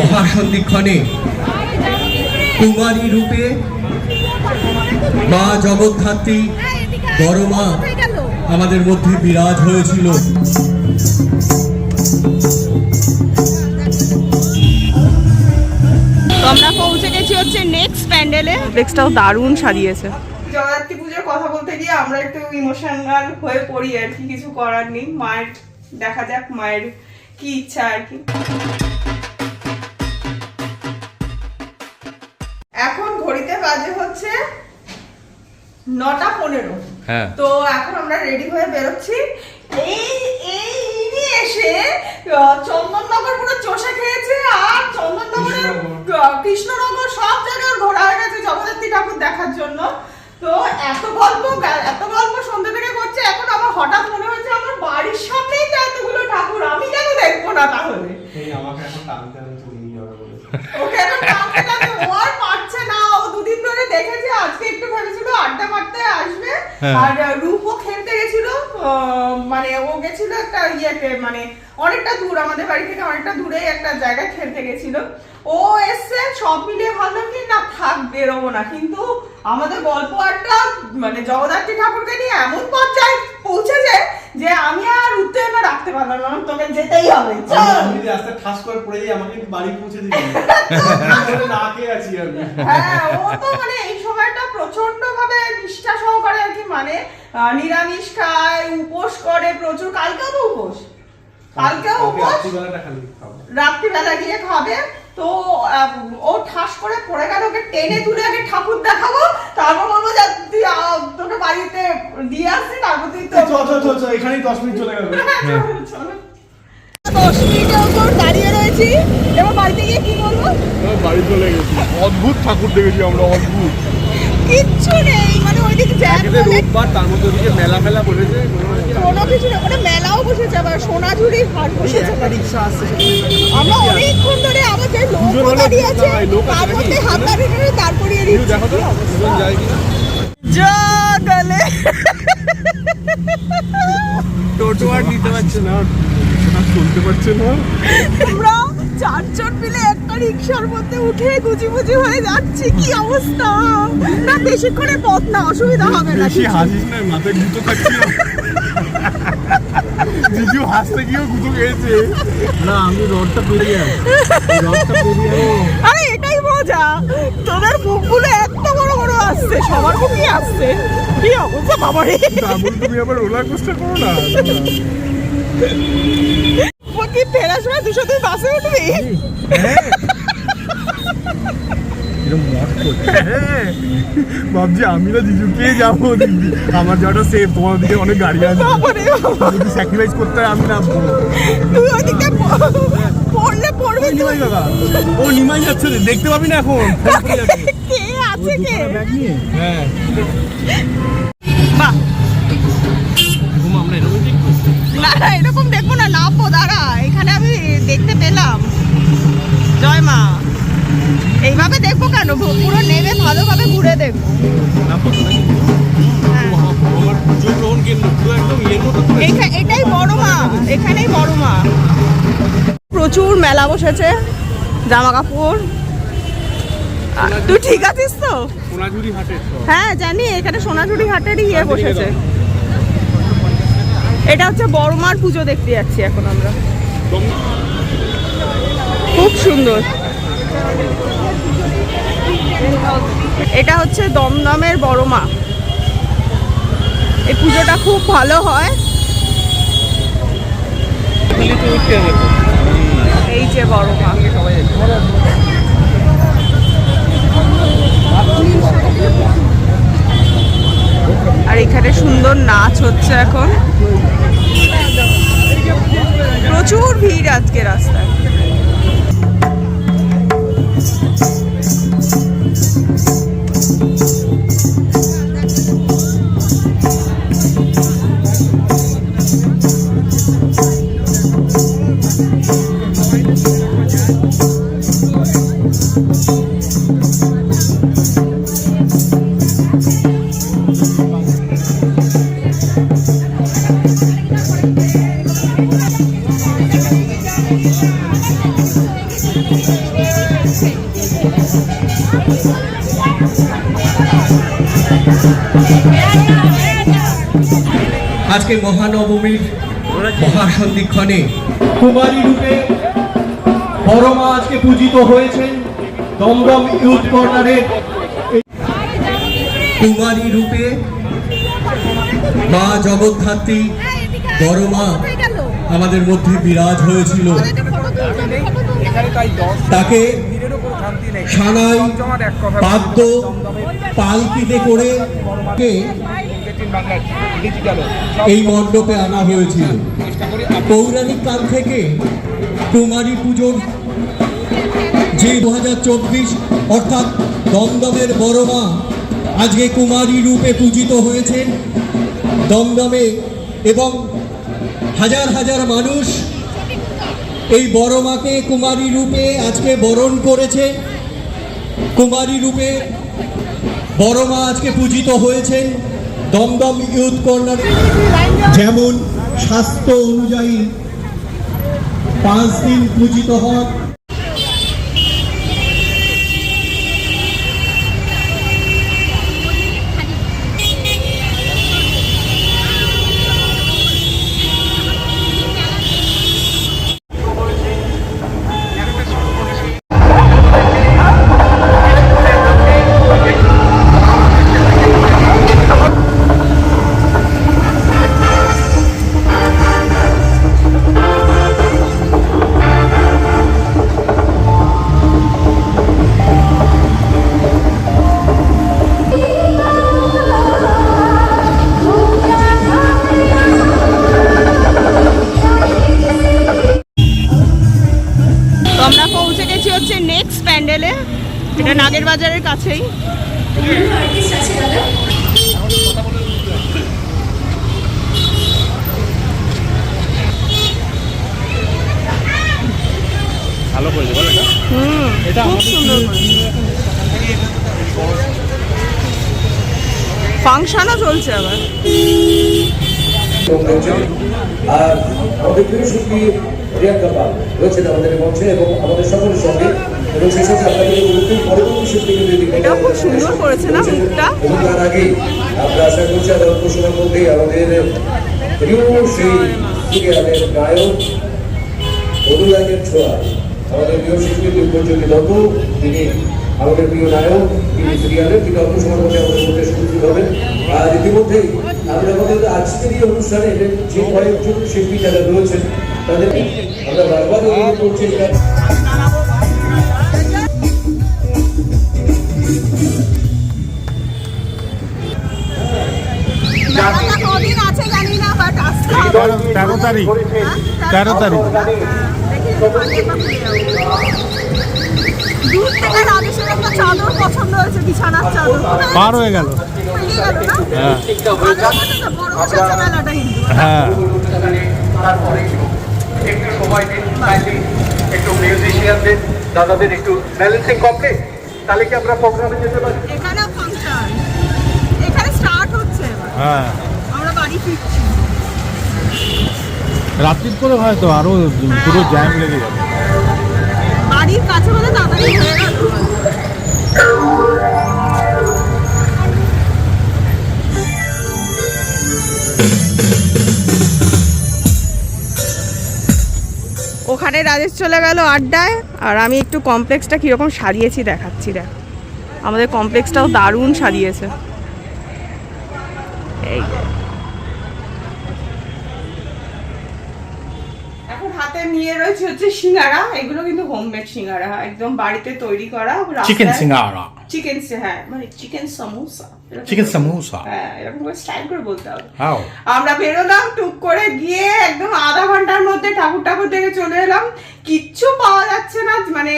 মহাসন্ধিক্ষণে কুমারী রূপে মা জগদ্ধাত্রী বড় মা আমাদের মধ্যে বিরাজ হয়েছিল। আমরা পৌঁছে গেছি হচ্ছে নেক্সট প্যান্ডেলে নেক্সটটাও দারুণ সাজিয়েছে। জগদ্ধাত্রী পুজোর কথা বলতে গিয়ে আমরা একটু ইমোশনাল হয়ে পড়ি আর কি কিছু করার নেই। মায়ের দেখা যাক মায়ের কি ইচ্ছা আর কি। বাজে হচ্ছে নটা পনেরো। হ্যাঁ। তো এখন আমরা রেডি হয়ে বেরোচ্ছি। এই এই ইনি এসে চন্দননগর পুরো চষে খেয়েছে আর চন্দননগরের কৃষ্ণনগর। সব জায়গায় ঘোরা হয়ে গেছে জগদ্ধাত্রী ঠাকুর দেখার জন্য। তো এত গল্প এত গল্প সন্ধ্যে থেকে করছে এখন আমার হঠাৎ মনে হচ্ছে আমার বাড়ির সামনেই তো এতগুলো ঠাকুর আমি কেন দেখব না তাহলে? আমাকে এখন টানতে টানতে তুমি নিয়ে যাবে বলে ওকে এখন টানতে টানতে ও আর পারছে না ও দুদিন ধরে দেখেছে আজকে একটু ভেবেছিল আড্ডা মারতে আসবে আর আহ, রূপও খেলতে গেছিল মানে ও গেছিল একটা ইয়েতে মানে অনেকটা দূর আমাদের বাড়ি থেকে অনেকটা দূরে একটা জায়গায় খেলতে গেছিল। ও এসছে সব মিলিয়ে ভাবলাম কি না থাক বেরোবো না। কিন্তু আমাদের গল্প একটা মানে জগদ্ধাত্রী ঠাকুরকে নিয়ে এমন পর্যায়ে পৌঁছে যায় যে আমি আর উত্তেজনা রাখতে পারলাম না তোকে যেতেই হবে। চল। আমি যদি রাস্তায় ঠাস করে পড়ে যাই আমাকে বাড়ি পৌঁছে দিবি। আমি না খেয়ে আছি আমি। হ্যাঁ ও তো মানে এই সময়টা প্রচণ্ড ভাবে নিষ্ঠা সহকারে আর কি মানে আহ, নিরামিষ খায় উপোস করে প্রচুর। কালকেও তো উপোস। কালকেও কালকে উপোস। রাত্রিবেলা গিয়ে খাবে। তো ও ঠাস করে পড়ে গেল ওকে টেনে তুলে আগে ঠাকুর দেখাবো। তারপর বলব যে তুই আহ, তোকে বাড়িতে দিয়ে আসছি তারপর তুই তো এখানেই দশ মিনিট চলে গেল। চলো। দশ মিনিটের উপর দাঁড়িয়ে রয়েছি। এবার বাড়িতে গিয়ে কি বলব? বাড়ি চলে গেছি। অদ্ভুত ঠাকুর দেখেছি আমরা অদ্ভুত। কিচ্ছু নেই। মানে ওইদিকে জ্যাম রোববার তার মধ্যে ওদিকে মেলা ফেলা বসেছে কোনো কিছু না ওখানে মেলাও বসেছে আবার সোনাঝুরির হাট বসেছে। রিক্সা আসছে আমরা অনেকক্ষণ ধরে আমার যে লোক দাঁড়িয়ে আছে তার মধ্যে হাত দাঁড়িয়ে তো যায় কিনা? জগলে টোটো আর নিতে পারছে না চলতে পারছে না। চারজন মিলে একটা রিক্সার মধ্যে উঠে গুজি গুজি হয়ে যাচ্ছি। কি অবস্থা? না বেশিক্ষণের পথ না অসুবিধা হবে না বেশি। হাসিস না মাথায় গুঁতো থাকছিল জিজু হাসতে গিয়েও গুঁতো খেয়েছে। না আমি রডটা পেরিয়ে রডটা পেরিয়ে আরে এটাই মজা। তোদের মুখগুলো এত বড় বড় আসছে সবার মুখই আসছে। কি অবস্থা বাবারে? ডাবল তুমি আবার রোলার কোস্টার করো না? কি ফেরার সময় দুশো তুই বাসে উঠবি? হ্যাঁ। ভাবছি আমি না জিজুকে যাব আমার যাওয়াটা সেফ তোমার দিকে অনেক গাড়ি আছে। যদি স্যাক্রিফাইস করতে হয় আমি তুই পড়লে পড়বে নিমাই দাদা ও নিমাই যাচ্ছে দেখতে পাবি না এখন। কে আছে কে? হ্যাঁ। বাহ। না না এরকম দেখব না নামবো দাঁড়া এখানে আমি দেখতে পেলাম। জয় মা। এইভাবে দেখব কেন? পুরো নেমে ভালোভাবে ঘুরে দেখব এটাই বড় মা এখানেই বড় মা। প্রচুর মেলা বসেছে জামা কাপড় তুই ঠিক আছিস তো? হ্যাঁ জানি এখানে সোনাঝুরি হাটেরই ইয়ে বসেছে। এটা হচ্ছে বড় মার পুজো দেখতে যাচ্ছি এখন আমরা। খুব সুন্দর। এটা হচ্ছে দমদমের বড় মা এই পুজোটা খুব ভালো হয়। এই যে বড় মা আর এখানে সুন্দর নাচ হচ্ছে এখন। প্রচুর ভিড় আজকে রাস্তায়। আজকে মহানবমীর মহাসন্ধিক্ষণে কুমারী রূপে বড় মা আজকে পূজিত হয়েছেন দমদম ইউথ কর্নারের কুমারী রূপে মা জগদ্ধাত্রী বড় মা আমাদের মধ্যে বিরাজ হয়েছিল। তাকে সানাই পাদ্য পালকিতে করে এই মণ্ডপে আনা হয়েছিল। পৌরাণিক কাল থেকে কুমারী পুজোর যে দু হাজার চব্বিশ অর্থাৎ দমদমের বড় মা আজকে কুমারী রূপে পূজিত হয়েছেন। দমদমে এবং হাজার হাজার মানুষ এই বড় মাকে কুমারী রূপে আজকে বরণ করেছে। কুমারী রূপে বড় মা আজকে পূজিত হয়েছেন। দমদম ইউথ কর্নার যেমন স্বাস্থ্য অনুযায়ী পাঁচ দিন পূজিত হন এটা নাগের বাজারের কাছেই। ভালো করেছে বলো এটা। হুম এটা খুব সুন্দর। ফাংশনও চলছে আবার। আর প্রিয়াঙ্কা পাল রয়েছেন আমাদের মঞ্চে এবং আমাদের সকলের সঙ্গে। এবং সেই সাথে আপনাদের পরবর্তী সুন্দর করেছে না মুখটা? এবং তার আগেই আমরা আশা করছি আর অল্প সময়ের মধ্যেই আমাদের প্রিয় সেই সিরিয়ালের গায়ক অনুরাগের ছোঁয়া আমাদের প্রিয় শিল্পী দুর্গজ্যোতি দত্ত তিনি আমাদের প্রিয় নায়ক তিনি সিরিয়ালের তিনি অল্প সময়ের মধ্যে আমাদের মধ্যে উপস্থিত হবেন। আর ইতিমধ্যেই আমরা আমাদের আজকের এই অনুষ্ঠানে যে কয়েকজন শিল্পী যারা রয়েছেন তাদের আমরা বারবার অনুরোধ করছি হবে। তেরো তেরো তারিখ। তেরো তারিখ। কোথায় পার হয়ে গেল? হ্যাঁ। হ্যাঁ। তারপরে একটু সময় দিন কাইন্ডলি একটু মিউজিশিয়ানদের দাদাদের একটু ব্যালেন্সিং কমপ্লিট তাহলে কি আমরা প্রোগ্রামে যেতে পারি? এখানেও ফাংশন এখানে স্টার্ট হচ্ছে এবার। হ্যাঁ। আমরা বাড়ি ফিরছি। রাত্রির করে হয়তো আরও পুরো জ্যাম লেগে যাবে। বাড়ির কাছে মানে তাড়াতাড়ি হয়ে গেল। ওখানে রাজেশ চলে গেল আড্ডায় আর আমি একটু কমপ্লেক্সটা কীরকম সারিয়েছি দেখাচ্ছি দেখ। আমাদের কমপ্লেক্সটাও দারুণ সারিয়েছে। এই এখন হাতে নিয়ে রয়েছে হচ্ছে সিঙ্গারা এগুলো কিন্তু হোমমেড সিঙ্গারা একদম বাড়িতে তৈরি করা চিকেন সিঙ্গারা। চিকেন হ্যাঁ মানে চিকেন সমোসা চিকেন সমোসা হ্যাঁ এরকম করে স্টাইল করে বলতে হবে। আমরা বেরোলাম টুক করে গিয়ে একদম আধা ঘণ্টার মধ্যে ঠাকুর ঠাকুর থেকে চলে এলাম। কিচ্ছু পাওয়া যাচ্ছে না মানে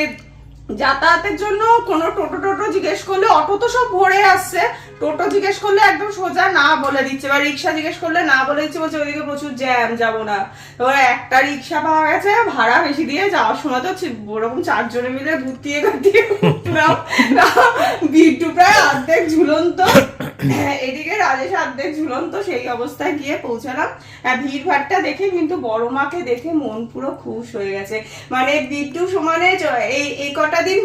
যাতায়াতের জন্য কোনো টোটো টোটো জিজ্ঞেস করলে অটো তো সব ভরে আসছে। টোটো জিজ্ঞেস করলে একদম সোজা না বলে দিচ্ছে বা রিক্সা জিজ্ঞেস করলে না বলে দিচ্ছে বলছে ওইদিকে প্রচুর জ্যাম যাব না। এবার একটা রিক্সা পাওয়া গেছে ভাড়া বেশি দিয়ে যাওয়ার সময় তো ওরকম চারজনে মিলে ঘুরতিয়ে ঘুরতিয়ে বিট্টু প্রায় অর্ধেক ঝুলন্ত। এদিকে রাজেশ অর্ধেক ঝুলন্ত সেই অবস্থায় গিয়ে পৌঁছালাম। হ্যাঁ, ভিড় ভাড়টা দেখে কিন্তু বড় মাকে দেখে মন পুরো খুশ হয়ে গেছে। মানে বিট্টু সমানে এই এই কটা দিন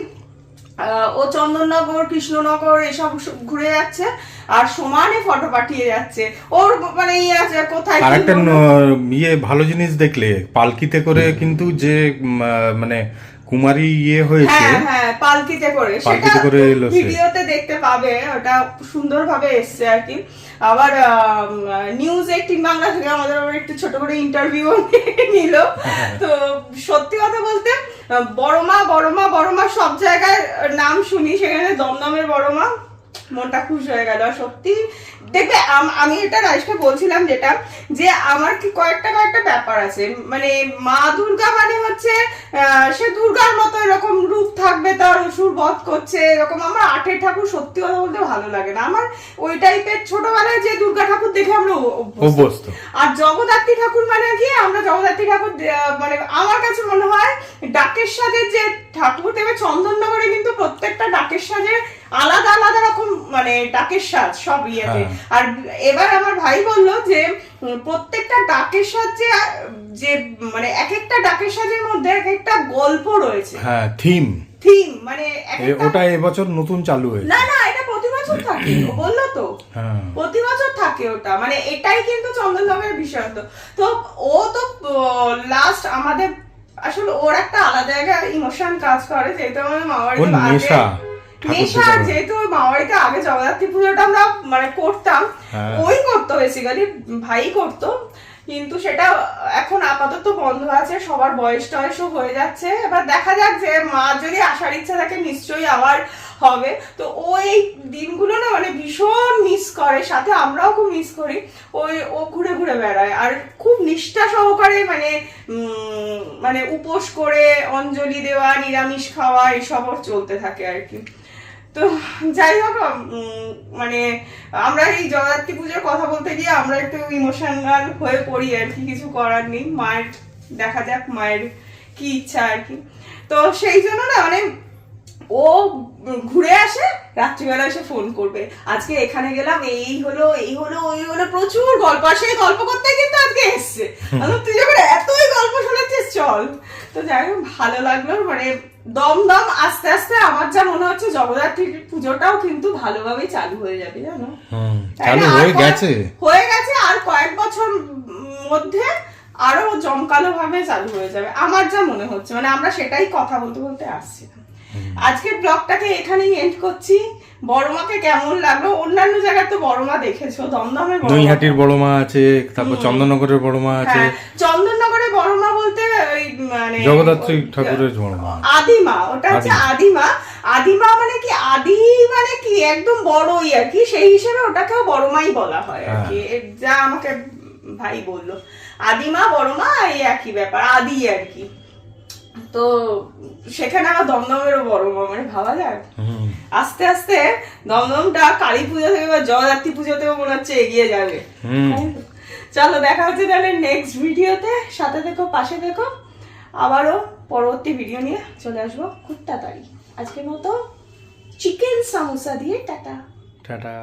আহ, ও চন্দননগর কৃষ্ণনগর এসব ঘুরে যাচ্ছে আর সমানে ফটো পাঠিয়ে যাচ্ছে। ওর মানে ইয়ে আছে কোথায় আর একটা ইয়ে ভালো জিনিস দেখলে পালকিতে করে কিন্তু যে মানে কুমারী ইয়ে হয়েছে। হ্যাঁ হ্যাঁ পালকিতে করে। পালকিতে করে এলো ভিডিওতে দেখতে পাবে ওটা সুন্দরভাবে এসছে আর কি। আবার নিউজ এইটিন বাংলা থেকে আমাদের আবার একটু ছোট করে ইন্টারভিউ নিল। তো সত্যি কথা বলতে আহ, বড় মা বড় মা বড় মা সব জায়গায় নাম শুনি সেখানে দমদমের বড়মা মনটা খুশ হয়ে গেল। সত্যি দেখবে আমি এটা রাইসকে বলছিলাম যেটা যে আমার কি কয়েকটা কয়েকটা ব্যাপার আছে। মানে মা দুর্গা মানে হচ্ছে সে দুর্গার মতো এরকম রূপ থাকবে তার অসুর বধ করছে এরকম আমার আটের ঠাকুর সত্যি কথা বলতে ভালো লাগে না। আমার ওই টাইপের ছোটবেলায় যে দুর্গা ঠাকুর দেখে আমরা অভ্যস্ত। আর জগদ্ধাত্রী ঠাকুর মানে কি আমরা জগদ্ধাত্রী ঠাকুর মানে আমার কাছে মনে হয় ডাকের সাজের যে ঠাকুর দেবে চন্দননগরে কিন্তু প্রত্যেকটা ডাকের সাজে আলাদা আলাদা রকম মানে ডাকের সাজ সব ইয়েতে। হ্যাঁ। আর এবার আমার ভাই বলল যে প্রত্যেকটা ডাকের সাজ যে মানে এক একটা ডাকের সাজের মধ্যে এক একটা গল্প রয়েছে। হ্যাঁ থিম থিম মানে ওটা এবছর নতুন চালু হয়েছে। না না এটা প্রতি বছর থাকে। বলল তো। হ্যাঁ। প্রতি বছর থাকে ওটা। মানে এটাই কিন্তু চন্দননগরের বিষয় তো। তো ও তো লাস্ট আমাদের আসলে ওর একটা আলাদা জায়গায় ইমোশন কাজ করে যেহেতু মামাবাড়িতে আগে নেশা। যেহেতু ওই মামাবাড়িতে আগে জগদ্ধাত্রী পুজোটা আমরা মানে করতাম হ্যাঁ। ওই করতো বেসিক্যালি ভাই করতো। কিন্তু সেটা এখন আপাতত বন্ধ আছে সবার বয়স টয়সও হয়ে যাচ্ছে। এবার দেখা যাক যে মা যদি আসার ইচ্ছা থাকে নিশ্চয়ই আবার হবে। তো ওই দিনগুলো না মানে ভীষণ মিস করে সাথে আমরাও খুব মিস করি। ওই ও ঘুরে ঘুরে বেড়ায়। আর খুব নিষ্ঠা সহকারে মানে উম, মানে উপোস করে অঞ্জলি দেওয়া নিরামিষ খাওয়া এসব চলতে থাকে আর কি। তো যাই হোক মানে আমরা এই জগদ্ধাত্রী পুজোর কথা বলতে গিয়ে আমরা একটু ইমোশনাল হয়ে পড়ি আর কি কিছু করার নেই। মায়ের দেখা যাক মায়ের কি ইচ্ছা আর কি। তো সেই জন্য না মানে ও ঘুরে আসে রাত্রিবেলা এসে ফোন করবে। আজকে এখানে গেলাম এই হলো এই হলো ওই হলো প্রচুর গল্প। আর সেই গল্প করতে কিন্তু আজকে এসছে। তুই যখন এতই গল্প শুনেছিস চল। তো যাই হোক ভালো লাগল। মানে দম দম আস্তে আস্তে আমার যা মনে হচ্ছে জগদ্ধাত্রী পুজোটাও কিন্তু ভালোভাবেই চালু হয়ে যাবে জানো? হুম, চালু হয়ে গেছে। হয়ে গেছে আর কয়েক বছর মধ্যে আরও জমকালো ভাবে চালু হয়ে যাবে আমার যা মনে হচ্ছে। মানে আমরা সেটাই কথা বলতে বলতে আসছি আজকের ব্লগটাকে এখানেই এন্ড করছি। বড়মাকে কেমন লাগল? অন্যান্য জায়গায় তো বড়মা দেখেছ দমদমে বড়মা। নৈহাটির আছে তারপর চন্দননগরের বড় মা আছে। হ্যাঁ, চন্দননগরে বড়মা বলতে ওই মানে জগদ্ধাত্রী ঠাকুরের বড় মা আদিমা ওটা হচ্ছে আদিমা। আদিমা। মানে কি? আদি মানে কি? একদম বড়ই আর কি। সেই হিসেবে ওটাকেও বড়মাই বলা হয় আর কি। যা আমাকে ভাই বলল। আদিমা বড়মা এই একই ব্যাপার আদি আর কি। তো সেখানে আবার দমদমেরও বড়মা মানে ভাবা যায়। আস্তে আস্তে দমদমটা কালী পুজো থেকে বা জগদ্ধাত্রী পুজোতেও মনে হচ্ছে এগিয়ে যাবে? চলো দেখা হচ্ছে তাহলে নেক্সট ভিডিওতে। সাথে দেখো পাশে দেখো আবারও পরবর্তী ভিডিও নিয়ে চলে আসব খুব তাড়াতাড়ি। আজকের মতো চিকেন সামোসা দিয়ে টাটা। টাটা।